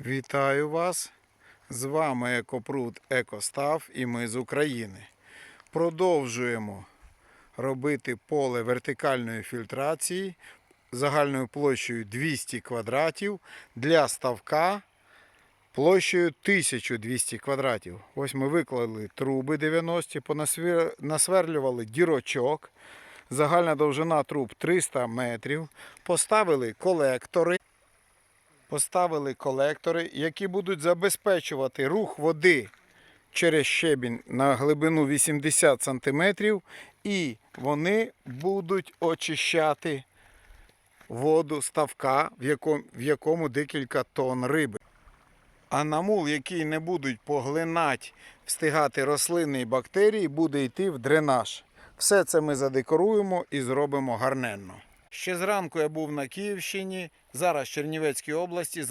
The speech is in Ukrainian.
Вітаю вас! З вами Екопруд Екостав і ми з України. Продовжуємо робити поле вертикальної фільтрації загальною площею 200 квадратів для ставка площею 1200 квадратів. Ось ми виклали труби 90, понасвер- насверлювали дірочок. Загальна довжина труб 300 метрів. Поставили колектори. Поставили колектори, які будуть забезпечувати рух води через щебінь на глибину 80 см, і вони будуть очищати воду ставка, в якому, в якому декілька тонн риби. А на мул, який не будуть поглинати, встигати рослини і бактерії, буде йти в дренаж. Все це ми задекоруємо і зробимо гарненно. Ще зранку я був на Київщині, зараз в Чернівецькій області,